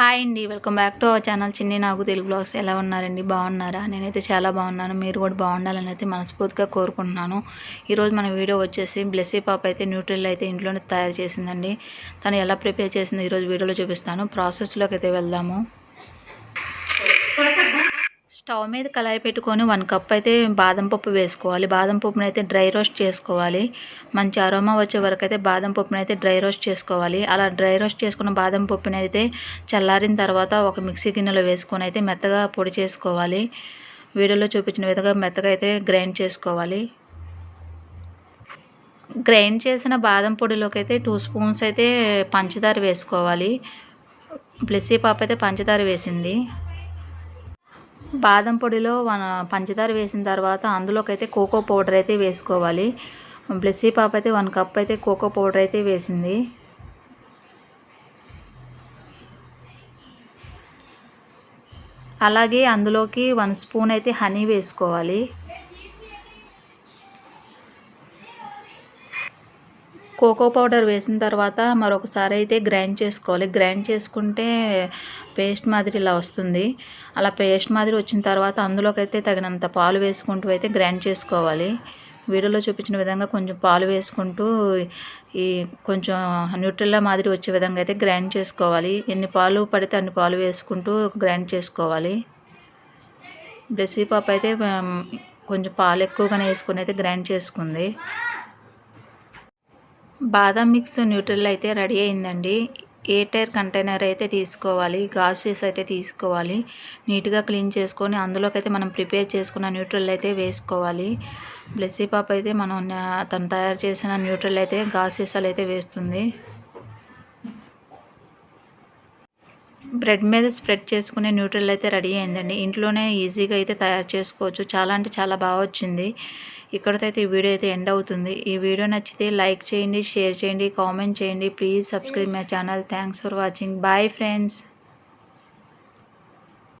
Hi అండి. Welcome back to our channel చిన్ని నాకు తెలుగు బ్లాగ్స్. ఎలా ఉన్నారండి? బాగున్నారా? నేనైతే చాలా బాగున్నాను. మీరు కూడా బాగుండాలని అయితే మనస్ఫూర్తిగా కోరుకుంటున్నాను. ఈరోజు మన వీడియో వచ్చేసి బ్లెస్సీ పాప అయితే న్యూట్రిల్ అయితే ఇంట్లోనే తయారు చేసిందండి. తను ఎలా ప్రిపేర్ చేసింది ఈరోజు వీడియోలో చూపిస్తాను. ప్రాసెస్లోకి అయితే వెళ్దాము. స్టవ్ మీద కళాయి పెట్టుకొని వన్ కప్ అయితే బాదం పప్పు వేసుకోవాలి. బాదం పప్పును అయితే డ్రై రోస్ట్ చేసుకోవాలి. మంచి అరోమా వచ్చే వరకు అయితే బాదం పప్పును అయితే డ్రై రోస్ట్ చేసుకోవాలి. అలా డ్రై రోస్ట్ చేసుకున్న బాదం పప్పుని అయితే చల్లారిన తర్వాత ఒక మిక్సీ గిన్నెలో వేసుకొని అయితే మెత్తగా పొడి చేసుకోవాలి. వీడియోలో చూపించిన విధంగా మెత్తగా అయితే గ్రైండ్ చేసుకోవాలి. గ్రైండ్ చేసిన బాదం పొడిలోకి అయితే టూ స్పూన్స్ అయితే పంచదార వేసుకోవాలి. బ్లెస్సీ పాప అయితే పంచదార వేసింది. బాదం పొడిలో పంచదార వేసిన తర్వాత అందులోకి అయితే కోకో పౌడర్ అయితే వేసుకోవాలి. బ్లెస్సీ పాప అయితే వన్ కప్ అయితే కోకో పౌడర్ అయితే వేసింది. అలాగే అందులోకి వన్ స్పూన్ అయితే హనీ వేసుకోవాలి. కోకో పౌడర్ వేసిన తర్వాత మరొకసారి అయితే గ్రైండ్ చేసుకోవాలి. గ్రైండ్ చేసుకుంటే పేస్ట్ మాదిరి ఇలా వస్తుంది. అలా పేస్ట్ మాదిరి వచ్చిన తర్వాత అందులోకి అయితే తగినంత పాలు వేసుకుంటూ అయితే గ్రైండ్ చేసుకోవాలి. వీడియోలో చూపించిన విధంగా కొంచెం పాలు వేసుకుంటూ ఈ కొంచెం న్యూట్రిల్లా మాదిరి వచ్చే విధంగా అయితే గ్రైండ్ చేసుకోవాలి. ఎన్ని పాలు పడితే అన్ని పాలు వేసుకుంటూ గ్రైండ్ చేసుకోవాలి. బ్లెస్సీ పాప అయితే కొంచెం పాలు ఎక్కువగానే వేసుకుని అయితే గ్రైండ్ చేసుకుంది. బాదం మిక్స్ న్యూట్రిల్ అయితే రెడీ అయిందండి. ఏ టైర్ కంటైనర్ అయితే తీసుకోవాలి. గాజెస్ అయితే తీసుకోవాలి. నీట్గా క్లీన్ చేసుకొని అందులోకి అయితే మనం ప్రిపేర్ చేసుకున్న న్యూట్రల్ అయితే వేసుకోవాలి. బ్లెస్సీ పాప అయితే మనం తను తయారు చేసిన న్యూట్రిల్ అయితే గాజెసాలు అయితే వేస్తుంది. బ్రెడ్ మీద స్ప్రెడ్ చేసుకునే న్యూట్రిల్ అయితే రెడీ అయిందండి. ఇంట్లోనే ఈజీగా అయితే తయారు చేసుకోవచ్చు. చాలా అంటే చాలా బాగా వచ్చింది. ఇక్కడితో అయితే ఈ వీడియో అయితే ఎండ్ అవుతుంది. ఈ వీడియో నచ్చితే లైక్ చేయండి షేర్ చేయండి కామెంట్ చేయండి. Please subscribe my channel. Thanks for watching. Bye friends.